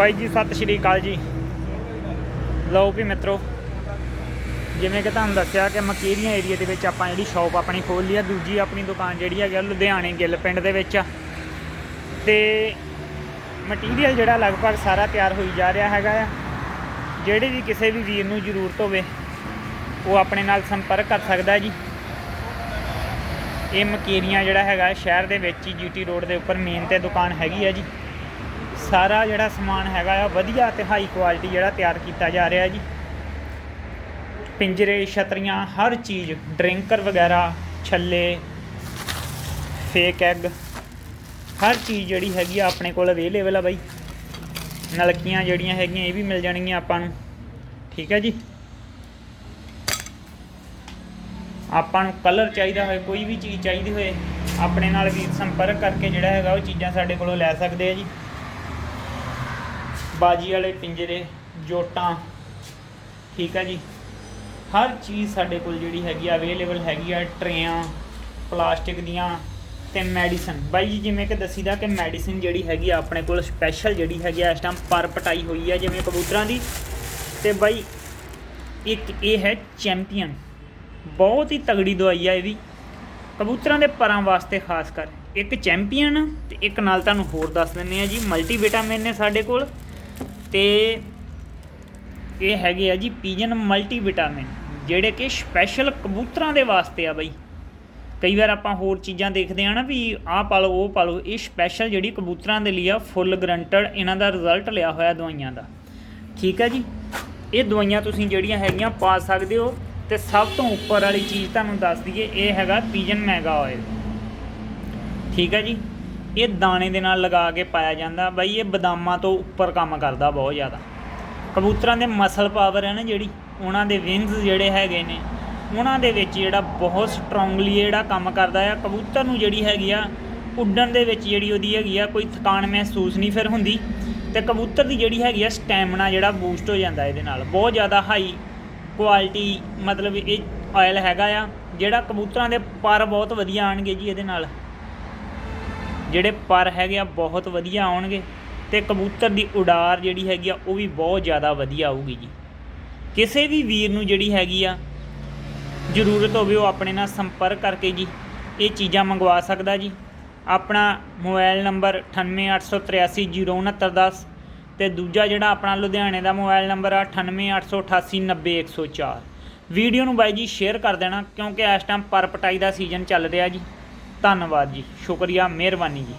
ਬਾਈ ਜੀ, ਸਤਿ ਸ਼੍ਰੀ ਅਕਾਲ ਜੀ। ਲਓ ਵੀ ਮਿੱਤਰੋ, ਜਿਵੇਂ ਕਿ ਤੁਹਾਨੂੰ ਦੱਸਿਆ ਕਿ ਮਕੀਰੀਆਂ ਏਰੀਆ ਦੇ ਵਿੱਚ ਆਪਾਂ ਜਿਹੜੀ ਸ਼ਾਪ ਆਪਣੀ ਖੋਲ ਲਈ ਆ, ਦੂਜੀ ਆਪਣੀ ਦੁਕਾਨ ਜਿਹੜੀ ਹੈਗੀ ਆ, ਲੁਧਿਆਣੇ ਗਿੱਲ ਪਿੰਡ ਦੇ ਵਿੱਚ ਆ। ਤੇ ਮਟੀਰੀਅਲ ਜਿਹੜਾ ਲਗਭਗ ਸਾਰਾ ਤਿਆਰ ਹੋਈ ਜਾ ਰਿਹਾ ਹੈਗਾ ਆ। ਜਿਹੜੇ ਵੀ ਕਿਸੇ ਵੀ ਵੀਰ ਨੂੰ ਜ਼ਰੂਰਤ ਹੋਵੇ, ਉਹ ਆਪਣੇ ਨਾਲ ਸੰਪਰਕ ਕਰ ਸਕਦਾ ਜੀ। ਇਹ ਮਕੀਰੀਆਂ ਜਿਹੜਾ ਹੈਗਾ, ਸ਼ਹਿਰ ਦੇ ਵਿੱਚ ਹੀ ਜੀਟੀ ਰੋਡ ਦੇ ਉੱਪਰ ਮੇਨ ਤੇ ਦੁਕਾਨ ਹੈਗੀ ਆ ਜੀ। ਸਾਰਾ ਜਿਹੜਾ ਸਮਾਨ ਹੈਗਾ ਆ, ਵਧੀਆ ਤੇ ਹਾਈ ਕੁਆਲਿਟੀ ਜਿਹੜਾ ਤਿਆਰ ਕੀਤਾ ਜਾ ਰਿਹਾ ਜੀ। ਪਿੰਜਰੇ, ਛਤਰੀਆਂ, ਹਰ ਚੀਜ਼, ਡਰਿੰਕਰ ਵਗੈਰਾ, ਛੱਲੇ ਫੇਕ ਐਗ ਹਰ ਚੀਜ਼ ਜਿਹੜੀ ਹੈਗੀ ਆ ਆਪਣੇ ਕੋਲ ਅਵੇਲੇਬਲ ਆ ਬਾਈ। ਨਲਕੀਆਂ ਜਿਹੜੀਆਂ ਹੈਗੀਆਂ, ਇਹ ਵੀ ਮਿਲ ਜਾਣਗੀਆਂ ਆਪਾਂ ਨੂੰ। ਠੀਕ ਹੈ ਜੀ? ਆਪਾਂ ਨੂੰ ਕਲਰ ਚਾਹੀਦਾ ਹੋਵੇ ਕੋਈ ਵੀ ਚੀਜ਼ ਚਾਹੀਦੀ ਹੋਏ, ਆਪਣੇ ਨਾਲ ਵੀ ਸੰਪਰਕ ਕਰਕੇ ਜਿਹੜਾ ਹੈਗਾ ਉਹ ਚੀਜ਼ਾਂ ਸਾਡੇ ਕੋਲੋਂ ਲੈ ਸਕਦੇ ਆ ਜੀ। ਬਾਜੀ ਵਾਲੇ ਪਿੰਜਰੇ, ਜੋਟਾਂ, ਠੀਕ ਆ ਜੀ। ਹਰ ਚੀਜ਼ ਸਾਡੇ ਕੋਲ ਜਿਹੜੀ ਹੈਗੀ ਆ ਅਵੇਲੇਬਲ ਹੈਗੀ ਆ, ਟਰੇਆਂ, ਪਲਾਸਟਿਕ ਦੀਆਂ ਤੇ ਮੈਡੀਸਨ। ਬਾਈ ਜੀ, ਜਿਵੇਂ ਕਿ ਦੱਸੀਦਾ ਕਿ ਮੈਡੀਸਨ ਜਿਹੜੀ ਹੈਗੀ ਆ, ਆਪਣੇ ਕੋਲ ਸਪੈਸ਼ਲ ਜਿਹੜੀ ਹੈਗੀ ਆ, ਇਸ ਟਾਈਮ ਪਰ ਪਟਾਈ ਹੋਈ ਆ, ਜਿਵੇਂ ਕਬੂਤਰਾਂ ਦੀ। ਤੇ ਬਾਈ, ਇੱਕ ਇਹ ਹੈ ਚੈਂਪੀਅਨ। ਬਹੁਤ ਹੀ ਤਗੜੀ ਦਵਾਈ ਆ ਇਹ ਵੀ ਕਬੂਤਰਾਂ ਦੇ ਪਰਾਂ ਵਾਸਤੇ ਖਾਸ ਕਰ। ਇੱਕ ਚੈਂਪੀਅਨ ਤੇ ਇੱਕ ਨਾਲ ਤੁਹਾਨੂੰ ਹੋਰ ਦੱਸ ਦਿੰਨੇ ਆ ਜੀ ਮਲਟੀਵਿਟਾਮਿਨ ਨੇ ਸਾਡੇ ਕੋਲ। ਤੇ ਇਹ ਹੈਗੇ ਆ ਜੀ ਪੀਜਨ ਮਲਟੀ ਵਿਟਾਮਿਨ ਜਿਹੜੇ ਕਿ ਸਪੈਸ਼ਲ ਕਬੂਤਰਾਂ ਦੇ ਵਾਸਤੇ ਆ ਬਈ। ਕਈ ਵਾਰ ਆਪਾਂ ਹੋਰ ਚੀਜ਼ਾਂ ਦੇਖਦੇ ਆ ਨਾ ਵੀ ਆਹ ਪਾ ਲਓ, ਉਹ ਪਾ ਲਓ, ਇਹ ਸਪੈਸ਼ਲ ਜਿਹੜੀ ਕਬੂਤਰਾਂ ਦੇ ਲਈ ਆ, ਫੁੱਲ ਗਰੰਟਡ ਇਹਨਾਂ ਦਾ ਰਿਜ਼ਲਟ ਲਿਆ ਹੋਇਆ ਦਵਾਈਆਂ ਦਾ। ਠੀਕ ਹੈ ਜੀ? ਇਹ ਦਵਾਈਆਂ ਤੁਸੀਂ ਜਿਹੜੀਆਂ ਹੈਗੀਆਂ ਪਾ ਸਕਦੇ ਹੋ ਤੇ ਸਭ ਤੋਂ ਉੱਪਰ ਵਾਲੀ ਚੀਜ਼ ਤੁਹਾਨੂੰ ਦੱਸ ਦਈਏ, ਇਹ ਹੈਗਾ ਪੀਜਨ ਮੈਗਾ ਆਇਲ ਠੀਕ ਹੈ ਜੀ? ਇਹ ਦਾਣੇ ਦੇ ਨਾਲ ਲਗਾ ਕੇ ਪਾਇਆ ਜਾਂਦਾ। ਬਾਈ, ਇਹ ਬਦਾਮਾਂ ਤੋਂ ਉੱਪਰ ਕੰਮ ਕਰਦਾ ਬਹੁਤ ਜ਼ਿਆਦਾ। ਕਬੂਤਰਾਂ ਦੇ ਮਸਲ ਪਾਵਰ ਹੈ ਨਾ ਜਿਹੜੀ, ਉਹਨਾਂ ਦੇ ਵਿੰਗਸ ਜਿਹੜੇ ਹੈਗੇ ਨੇ, ਉਹਨਾਂ ਦੇ ਵਿੱਚ ਜਿਹੜਾ ਬਹੁਤ ਸਟਰੋਂਗਲੀ ਜਿਹੜਾ ਕੰਮ ਕਰਦਾ ਆ। ਕਬੂਤਰ ਨੂੰ ਜਿਹੜੀ ਹੈਗੀ ਆ, ਉੱਡਣ ਦੇ ਵਿੱਚ ਜਿਹੜੀ ਉਹਦੀ ਹੈਗੀ ਆ, ਕੋਈ ਥਕਾਨ ਮਹਿਸੂਸ ਨਹੀਂ ਫਿਰ ਹੁੰਦੀ। ਤੇ ਕਬੂਤਰ ਦੀ ਜਿਹੜੀ ਹੈਗੀ ਆ ਸਟੈਮਿਨਾ ਜਿਹੜਾ ਬੂਸਟ ਹੋ ਜਾਂਦਾ ਇਹਦੇ ਨਾਲ। ਬਹੁਤ ਜ਼ਿਆਦਾ ਹਾਈ ਕੁਆਲਿਟੀ ਮਤਲਬ ਇਹ ਆਇਲ ਹੈਗਾ ਆ, ਜਿਹੜਾ ਕਬੂਤਰਾਂ ਦੇ ਪਰ ਬਹੁਤ ਵਧੀਆ ਆਣਗੇ ਜੀ ਇਹਦੇ ਨਾਲ। ਜਿਹੜੇ ਪਰ ਹੈਗੇ ਆ, ਬਹੁਤ ਵਧੀਆ ਆਉਣਗੇ ਤੇ ਕਬੂਤਰ ਦੀ ਉਡਾਰ ਜਿਹੜੀ ਹੈਗੀ ਆ, ਉਹ ਵੀ ਬਹੁਤ ਜ਼ਿਆਦਾ ਵਧੀਆ ਆਊਗੀ ਜੀ। ਕਿਸੇ ਵੀ ਵੀਰ ਨੂੰ ਜਿਹੜੀ ਹੈਗੀ ਆ, ਜ਼ਰੂਰਤ ਹੋਵੇ ਉਹ ਆਪਣੇ ਨਾਲ ਸੰਪਰਕ ਕਰਕੇ ਜੀ, ਇਹ ਚੀਜ਼ਾਂ ਮੰਗਵਾ ਸਕਦਾ ਜੀ। ਆਪਣਾ ਮੋਬਾਈਲ ਨੰਬਰ 9883306910 ਤੇ ਦੂਜਾ ਜਿਹੜਾ ਆਪਣਾ ਲੁਧਿਆਣੇ ਦਾ ਮੋਬਾਈਲ ਨੰਬਰ ਆ 9888890104 ਵੀਡੀਓ ਨੂੰ ਬਾਈ ਜੀ ਸ਼ੇਅਰ ਕਰ ਦੇਣਾ, ਕਿਉਂਕਿ ਇਸ ਟਾਈਮ ਪਰ ਪਟਾਈ ਦਾ ਸੀਜ਼ਨ ਚੱਲ ਰਿਹਾ ਜੀ। ਧੰਨਵਾਦ ਜੀ। ਸ਼ੁਕਰੀਆ ਮਿਹਰਬਾਨੀ ਜੀ।